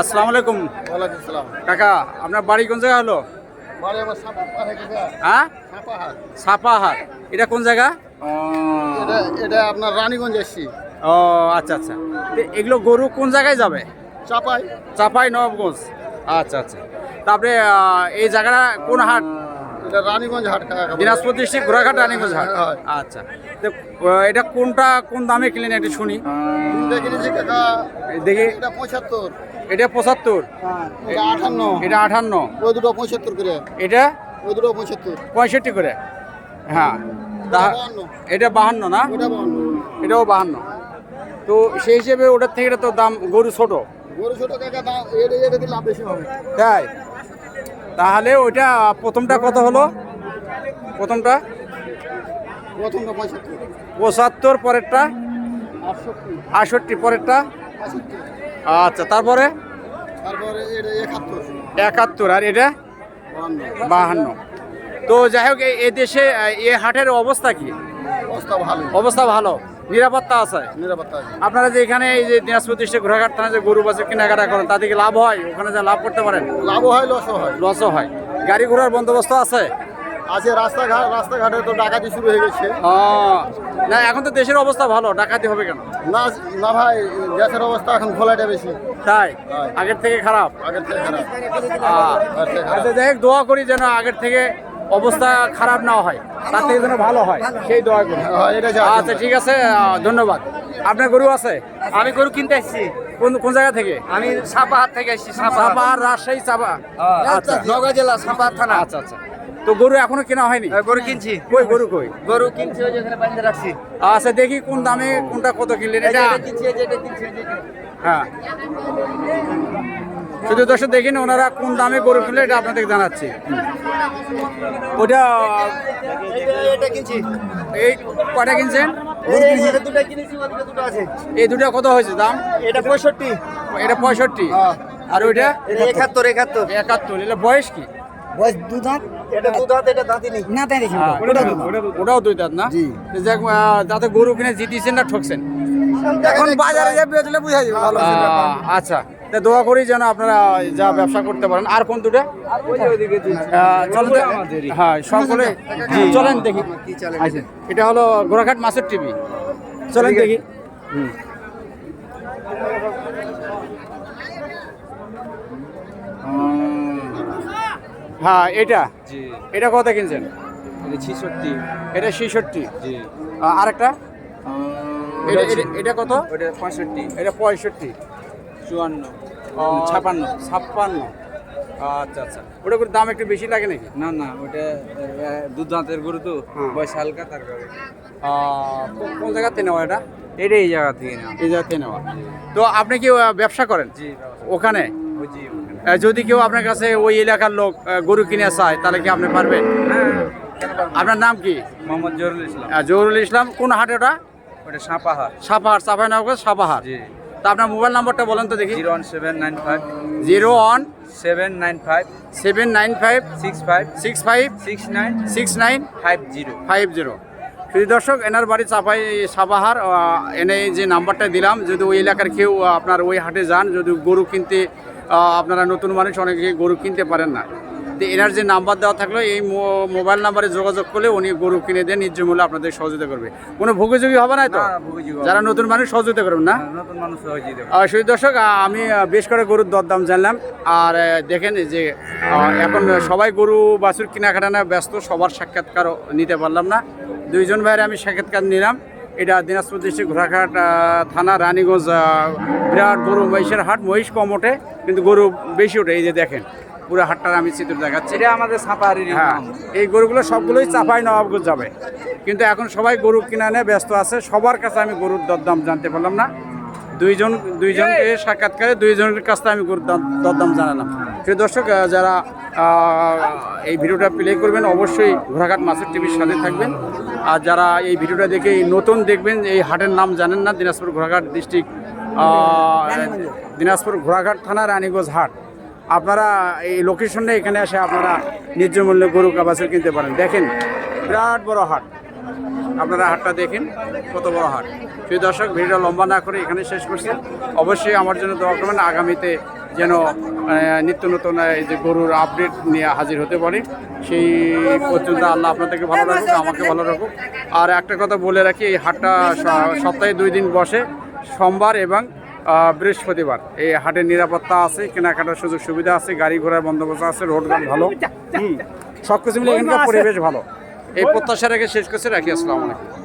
আসসালামু আলাইকুম। কাকা আপনার বাড়ি কোন জায়গা হলো? হ্যাঁ? সাপাহার এটা কোন জায়গা? এটা আপনার রানীগঞ্জ এসছি। ও আচ্ছা আচ্ছা। এগুলো গরু কোন জায়গায় যাবে? চাপাই। চাপাই নবাবগঞ্জ। আচ্ছা আচ্ছা। তারপরে এই জায়গাটা কোন হাট? এটা রানীগঞ্জ হাট দিনাজপুর ডিস্ট্রিক্ট ঘোড়াঘাট রানীগঞ্জ হাট। হ্যাঁ। আচ্ছা। তো এটা কোনটা কোন দামে কিনলেন একটু শুনি। দেখি এটা পঁচাত্তর। এটা পঁচাত্তর। এটা আটান্ন এটা আঠান্ন। ওই দুটো পঁচাত্তর করে। এটা? ওই দুটো পঁচাত্তর পঁয়ষট্টি করে। হ্যাঁ। তা এটা বাহান্ন না? এটাও বাহান্ন। তো সেই হিসেবে ওটার থেকে তো দাম গরু ছোট। গরু ছোট কাকা দাম এটা এটা লাভ বেশি হবে। তাই? তাহলে ওইটা প্রথমটা কত হলো? প্রথমটা? প্রথমটা পঁচাত্তর পঁচাত্তর পরেরটা? আটষট্টি। পরেরটা? আচ্ছা তারপরে? একাত্তর। আর এটা? বাহান্ন। তো যাই হোক এই- এই দেশে এ হাটের অবস্থা কি? অবস্থা ভালো। অবস্থা ভালো। নিরাপত্তা আছে? নিরাপত্তা আপনারা যে এখানে এই যে দিনাজপুর ডিস্ট্রিক্ট ঘোড়াঘাট থানা যে গরু বাছুর কেনাকাটা করেন তাতে কি লাভ হয়? ওখানে যা লাভ করতে পারেন? লাভও হয় লসও হয়। লসও হয়। গাড়ি ঘোড়ার বন্দোবস্ত আছে? আছে রাস্তাঘাট রাস্তাঘাটে তো ডাকাতি শুরু হয়ে গেছে। না এখন তো দেশের অবস্থা ভালো। ডাকাতি হবে কেন? না না ভাই গ্যাসের অবস্থা এখন খোলাটা বেশি। তাই। আগের থেকে খারাপ? আগের থেকে খারাপ। আচ্ছা যাই হোক দোয়া করি যেন আগের থেকে অবস্থা খারাপ না হয় তার থেকে যেন ভালো হয় সেই দোয়া করি। হ্যাঁ, এটা আচ্ছা ঠিক আছে ধন্যবাদ। আপনার গরু আছে? আমি গরু কিনতে আসছি কোন কোন জায়গা থেকে? আমি সাপাহাট থেকে আসছি সাপাহাট। চাপা রাজশাহী চাপা আচ্ছা। নগর জেলা সাপাহাট থানা। আচ্ছা আচ্ছা। তো গরু এখনও কেনা হয়নি? গরু কিনছি। কই গরু কই? গরু কিনছি ওই যেখানে বান্ধে রাখছি। আচ্ছা দেখি কোন দামে কোনটা কত কিনলেন এটা? কিনছি এটা কিনছি হ্যাঁ। শুধু দর্শক দেখিন ওনারা কোন দামে গরু কিনলে এটা আপনাদের জানাচ্ছি। ওটা এই কিনছি। এই কয়টা কিনছেন? এই দুটো এই কত হয়েছে দাম? এটা পঁয়ষট্টি। এটা পঁয়ষট্টি। আর ওইটা? একাত্তর একাত্তর। একাত্তর এটা বয়স কি? বয়স দু দাঁত? এটা দু দাঁত এটা দাঁতই নেই। না তাই দেখি হ্যাঁ, ওটাও দুই দাঁত না? তো যাক, আহ, যাতে গরু কিনে জিতিয়েছেন না ঠকছেন। এখন বাজারে যে বেচলে বুঝাই যাবে ভালো আচ্ছা। তা দোয়া করি যেন আপনারা যা ব্যবসা করতে পারেন। আর কোন দুটো? চলেন হ্যাঁ সকলে চলেন দেখি। আচ্ছা, এটা হলো গোরাঘাট মাছের টিভি। চলেন দেখি। হুম। হ্যাঁ এটা? জি। এটা কত কিনছেন? এটা ছিষট্টি। এটা ছেষট্টি? জি। আরেকটা? এটা- এটা- এটা কত? ওটা পঁয়ষট্টি। এটা পঁয়ষট্টি। চুয়ান্ন। ছাপান্ন। ছাপ্পান্ন। আচ্ছা আচ্ছা। ওটা করে দাম একটু বেশি লাগে নাকি? না না ওটা দুধ দাঁতের গরু তো হুম। বয়স হালকা তার কারণে। কোন জায়গাতে নেওয়া এটা? এটা এই জায়গা থেকে না এই জায়গাতে নেওয়া। তো আপনি কি ব্যবসা করেন? জি ওখানে? যদি কেউ আপনার কাছে ওই এলাকার লোক গরু কিনে চায় তাহলে কি আপনি পারবেন? আপনার নাম কি? মোহাম্মদ জহুরুল ইসলাম। জহুরুল ইসলাম কোন হাটে ওটা ওটা সাপাহার। সাপাহার সাপাহার সাপাহার। জি। তা আপনার মোবাইল নাম্বারটা বলেন তো দেখি। Zero one seven nine five. Zero one seven nine five. Seven nine five six five. Six five six nine. Six nine five zero. Five zero. প্রিয় দর্শক এনার বাড়ি চাপাই সাবাহার এনে যে নাম্বারটা দিলাম যদি ওই এলাকার কেউ আপনার ওই হাটে যান যদি গরু কিনতে আপনারা নতুন মানুষ অনেকে গরু কিনতে পারেন না। তো এনার যে নাম্বার দেওয়া থাকল এই মোবাইল নাম্বারে যোগাযোগ করলে উনি গরু কিনে দেন ন্যায্য মূল্যে আপনাদের সহযোগিতা করবে। কোনো ভুগিযোগী হবে না তো যারা নতুন মানুষ সহযোগিতা করবেন না? নতুন মানুষ সহজেই দেবে দর্শক আমি বেশ করে গরুর দরদাম জানলাম। আর দেখেন যে এখন সবাই গরু বাছুর কেনাকাটা না ব্যস্ত সবার সাক্ষাৎকার নিতে পারলাম না। দুইজন ভাইয়ের আমি সাক্ষাৎকার নিলাম। এটা দিনাজপুর ডিস্ট্রিক্ট ঘোড়াঘাট থানা রানীগঞ্জ বিরাট গরু মহিষের হাট মহিষ কম ওঠে কিন্তু গরু বেশি ওঠে এই যে দেখেন পুরো হাটটার আমি চিত্র দেখাচ্ছি। এটা আমাদের সাপাহারের হ্যাঁ এই গরুগুলো সবগুলোই চাপাই নবাবগঞ্জ যাবে। কিন্তু এখন সবাই গরু কিনা নিয়ে ব্যস্ত আছে সবার কাছে আমি গরুর দরদাম জানতে পারলাম না। দুইজন দুইজনকে সাক্ষাৎকারে দুইজনের কাছ থেকে আমি দরদাম জানালাম। প্রিয় দর্শক যারা এই ভিডিওটা প্লে করবেন অবশ্যই ঘোড়াঘাট মাছের টিভির সাথে থাকবেন। আর যারা এই ভিডিওটা দেখে নতুন দেখবেন এই হাটের নাম জানেন না দিনাজপুর ঘোড়াঘাট ডিস্ট্রিক্ট দিনাজপুর ঘোড়াঘাট থানা রানীগঞ্জ হাট। আপনারা এই লোকেশনে এখানে এসে আপনারা ন্যায্য মূল্যে গরু কাবাসের কিনতে পারেন। দেখেন বিরাট বড় হাট। আপনারা হাটটা দেখেন কত বড় হাট। সেই দর্শক ভিডিও লম্বা না করে এখানে শেষ করছি। অবশ্যই আমার জন্য দোয়া করবেন আগামীতে যেন নিত্য নতুন এই যে গরুর আপডেট নিয়ে হাজির হতে পারি। সেই পর্যন্ত আল্লাহ আপনাদেরকে ভালো রাখুক আমাকে ভালো রাখুক। আর একটা কথা বলে রাখি এই হাটটা সপ্তাহে দুই দিন বসে সোমবার এবং বৃহস্পতিবার। এই হাটের নিরাপত্তা আছে কেনাকাটার সুযোগ সুবিধা আছে গাড়ি ঘোড়ার বন্দোবস্ত আছে রোড ঘাট ভালো হুম সব কিছু মিলে এখানকার পরিবেশ ভালো। এই প্রত্যাশা রেখে শেষ করছে রাখি আসসালামু আলাইকুম।